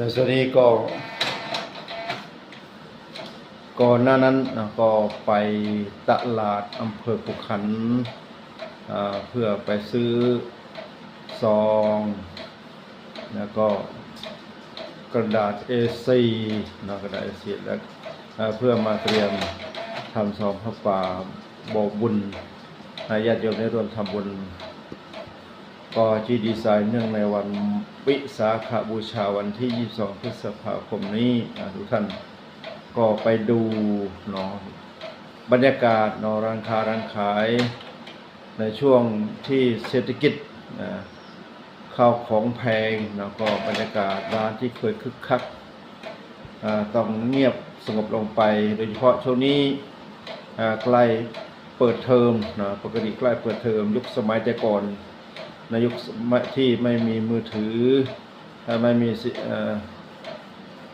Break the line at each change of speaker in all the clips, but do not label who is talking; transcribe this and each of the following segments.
แต่ส่วนนี้ก็ ก่อนหน้านั้นนะก็ไปตลาดอำเภอขุขันเพื่อไปซื้อซอง แล้วก็กระดาษ A4 นะกระดาษ A4 แล้วเพื่อมาเตรียมทำซองพระป่าบอกบุญให้ญาติโยมได้ร่วมทำบุญ ก็จีดีไซน์เนื่องในวันวิสาขบูชาวันที่ 22 พฤษภาคมนี้ทุกท่านก็ไปดูเนาะบรรยากาศเนาะร้านค้าร้านขายในช่วงที่เศรษฐกิจนะข้าวของแพงแล้วก็บรรยากาศร้านที่เคยคึกคักต้องเงียบสงบลงไป โดยเฉพาะช่วงนี้ใกล้เปิดเทอมนะปกติใกล้เปิดเทอมยุคสมัยแต่ก่อน ในยุคที่ไม่มีมือถือ ไม่มี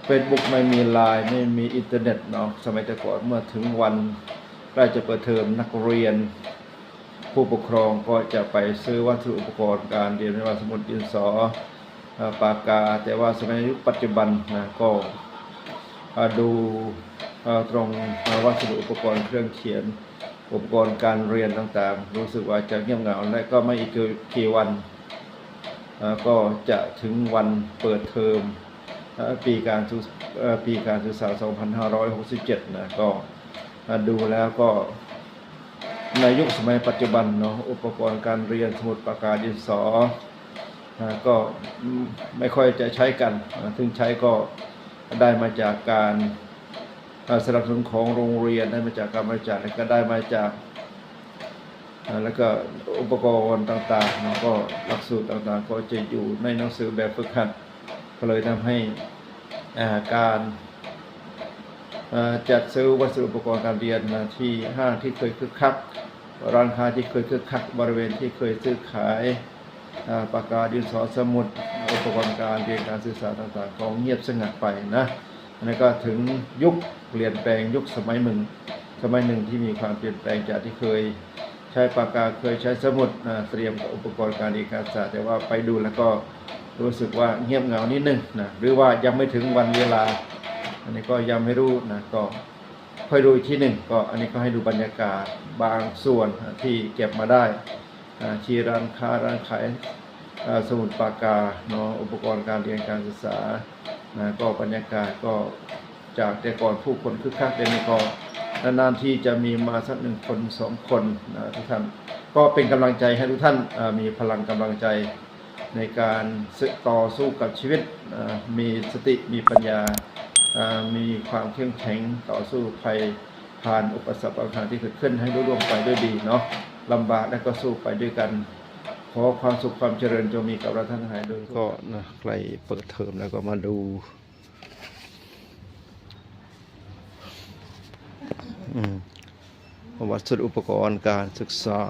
เฟซบุ๊กไม่มีไลน์ไม่มีอินเทอร์เน็ตเนาะสมัยแต่ก่อนเมื่อถึงวันใกล้จะเปิดเทอมนักเรียน ผู้ปกครองก็จะไปซื้อวัตถุอุปกรณ์การเรียนไม่ว่าสมุดดินสอปากกา แต่ว่าสมัยยุคปัจจุบันนะก็ดูตรงวัสดุอุปกรณ์เครื่องเขียน อุปกรณ์การเรียนต่างๆ รู้สึกว่าจะเงียบเหงาและก็ไม่อีกกี่วัน ก็จะถึงวันเปิดเทอมปีการศึกเอ่อปีการศึกษา 2567 นะก็ดูแล้วก็ในยุคสมัยปัจจุบันเนาะอุปกรณ์การเรียนสมุดปากกาดินสอก็ไม่ค่อยจะใช้กัน ถึงใช้ก็ได้มาจากการ อ่าสนับสนุนของโรงเรียนได้มาจากการบริจาคและก็ได้มาจากแล้วก็อุปกรณ์ต่างๆเนาะก็หลักสูตรต่างๆ ก็จะอยู่ในหนังสือแบบฝึกหัดก็เลยทำให้การจัดซื้อวัสดุอุปกรณ์การเรียนที่ห้างที่เคยคึกคักร้านค้าที่เคยคึกคักบริเวณที่เคยซื้อขายปากกาดินสอสมุดอุปกรณ์การเรียนการศึกษาต่างๆก็เงียบสงัดไปนะ อันนี้ก็ถึงยุคเปลี่ยนแปลงยุคสมัยหนึ่ง สมัยหนึ่งที่มีความเปลี่ยนแปลงจากที่เคยใช้ปากกาเคยใช้สมุดเตรียมกับอุปกรณ์การเรียนการศึกษาแต่ว่าไปดูแล้วก็รู้สึกว่าเงียบเหงานิดนึงนะหรือว่ายังไม่ถึงวันเวลา อันนี้ก็ยังไม่รู้นะก็ค่อยดูอีกที่หนึ่งก็อันนี้ก็ให้ดูบรรยากาศบางส่วนที่เก็บมาได้อ่าที่ร้านค้าร้านขายสมุดปากกาเนาะอุปกรณ์การเรียนการศึกษา นะก็บรรยากาศก็จากแต่ก่อนผู้คนคึกคักเดี๋ยวนี้ก็นานๆที่จะมีมาสักหนึ่งคนสองคนนะทุกท่านก็เป็นกำลังใจให้ทุกท่านมีพลังกำลังใจในการต่อสู้กับชีวิตมีสติมีปัญญา มีความเข้มแข็งต่อสู้ภัยผ่านอุปสรรคต่างๆที่เกิดขึ้นให้รุ่ร่วงไปด้วยดีเนาะลำบากแล้วก็สู้ไปด้วยกัน อความสุขความเจริญจงมีกับเราท่านทั้งหลายโดยก็นะใครเปิดเทอมแล้วก็มาดูวัสดุอุปกรณ์การศึกษา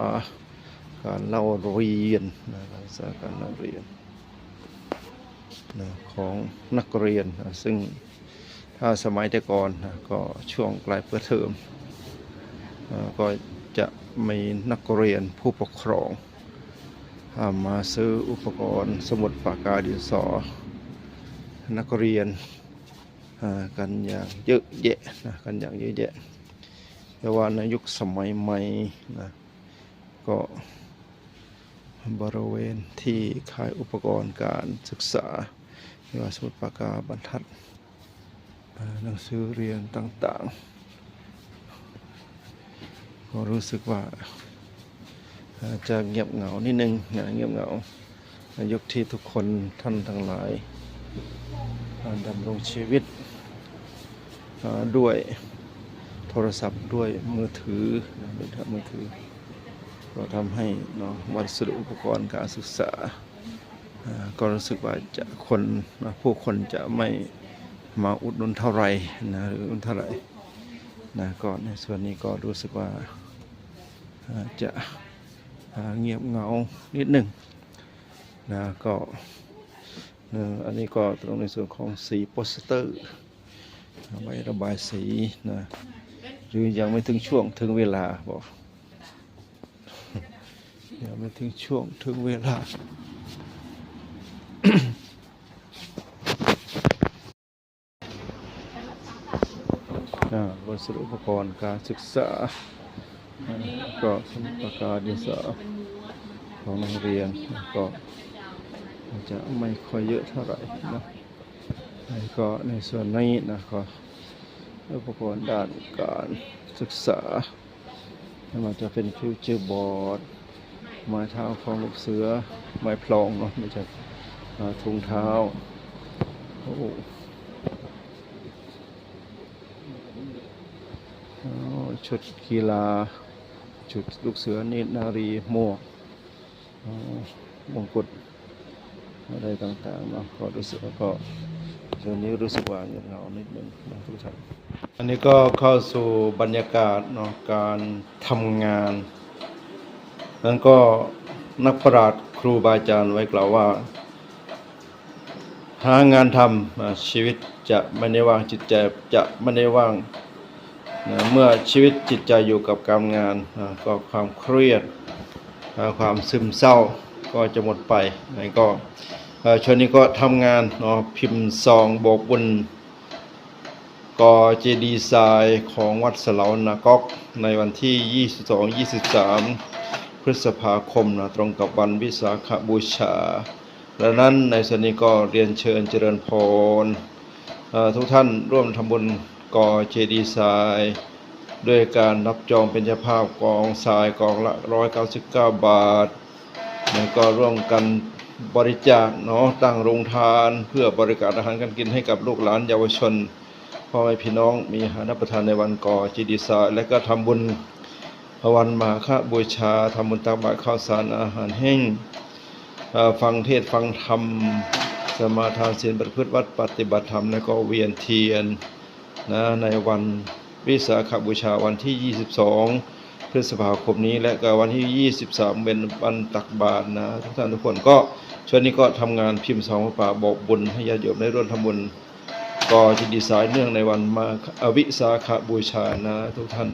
การเล่าเรียนนะการศึกษาการเล่าเรียนนะของนักเรียนนะซึ่งถ้าสมัยแต่ก่อนนะก็ช่วงปลายเปิดเทอมนะก็จะมีนักเรียนผู้ปกครอง มาซื้ออุปกรณ์สมุดปากกาดินสอ นักเรียนกันอย่างเยอะแยะนะกันอย่างเยอะแยะแต่ว่าในยุคสมัยใหม่นะก็บริเวณที่ขายอุปกรณ์การศึกษาไม่ว่าสมุดปากกาบรรทัดหนังสือเรียนต่างๆ ก็รู้สึกว่า จะเงียบเหงานิดนึงนะเงียบเหงายุคที่ทุกคนท่านทั้งหลายดำรงชีวิตด้วยโทรศัพท์ด้วยมือถือนะด้วยมือถือ ก็ทำให้เนาะวัสดุอุปกรณ์การศึกษา ก็รู้สึกว่าจะคนนะผู้คนจะไม่มาอุดหนุนเท่าไหร่นะหรืออุดหนุนเท่าไหร่นะก็ในส่วนนี้ก็รู้สึกว่าจะ เงียบเงานิดหนึ่งนะก็อันนี้ก็ตรงในส่วนของสีโปสเตอร์ไว้ระบายสีนะยืนยังไม่ถึงช่วงถึงเวลาบอกยังไม่ถึงช่วงถึงเวลาบนสรุปอุปกรณ์การศึกษา ก็สมุดปากกาดินสอของนักเรียนก็อาจจะไม่ค่อยเยอะเท่าไหร่นะก็ในส่วนนี้นะก็อุปกรณ์ด้านการศึกษาไม่ว่าจะเป็นฟิวเจอร์บอร์ดไม้เท้าของลูกเสือ ไม้พลองเนาะไม่ใช่ถุงเท้าโอ้ชุดกีฬาุดลูกเสือนินารีหมวกมงกุฎอะไรต่างๆเนาะก็รู้สึกก็ช่วงนี้รู้สึกว่าเงียบเหงานิดนึงนะทุกท่านอันนี้ก็เข้าสู่บรรยากาศเนาะการทำงานนั้นก็นักปราชญ์ครูบาอาจารย์ไว้กล่าวว่า หางานทำอ่าชีวิตจะไม่ได้ว่างจิตใจจะไม่ได้ว่าง นะเมื่อชีวิตจิตใจอยู่กับการงานอ่าก็ความเครียดอ่าความซึมเศร้าก็จะหมดไปนะก็ช่วงนี้ก็ทำงานเนาะพิมพ์ซองโบกบุญก่อเจดีย์ทรายของวัดสลานากอกในวันที่ 22-23 พฤษภาคมนะตรงกับวันวิสาขบูชาดังนั้นในส่วนนี้ก็เรียนเชิญเจริญพรทุกท่านร่วมทำบุญ ก่อเจดีย์ทราย ด้วยการรับจองเป็นเจ้าภาพกองทรายกองละ 199 บาท แล้วก็ร่วมกันบริจาคเนาะตั้งโรงทาน เพื่อบริการอาหารการกินให้กับลูกหลานเยาวชนพ่อแม่พี่น้องมีอาหารรับประทานในวันก่อเจดีย์ทรายและก็ทำบุญวันมาฆบูชาทำบุญตักบาตรข้าวสารอาหารแห้งฟังเทศฟังธรรม สมาทานศีลประพฤติวัดปฏิบัติธรรม แล้วก็เวียนเทียน นะในวันวิสาขบูชาวันที่ 22 พฤษภาคมนี้และก็วันที่ 23 เป็นวันตักบาตรนะทุกท่านทุกคนก็ช่วงนี้ก็ทำงานพิมพ์สองพระป่าบอกบุญให้ญาติโยมได้ร่วมทำบุญก็จิตดีสายเนื่องในวันมาอวิสาขบูชานะทุกท่าน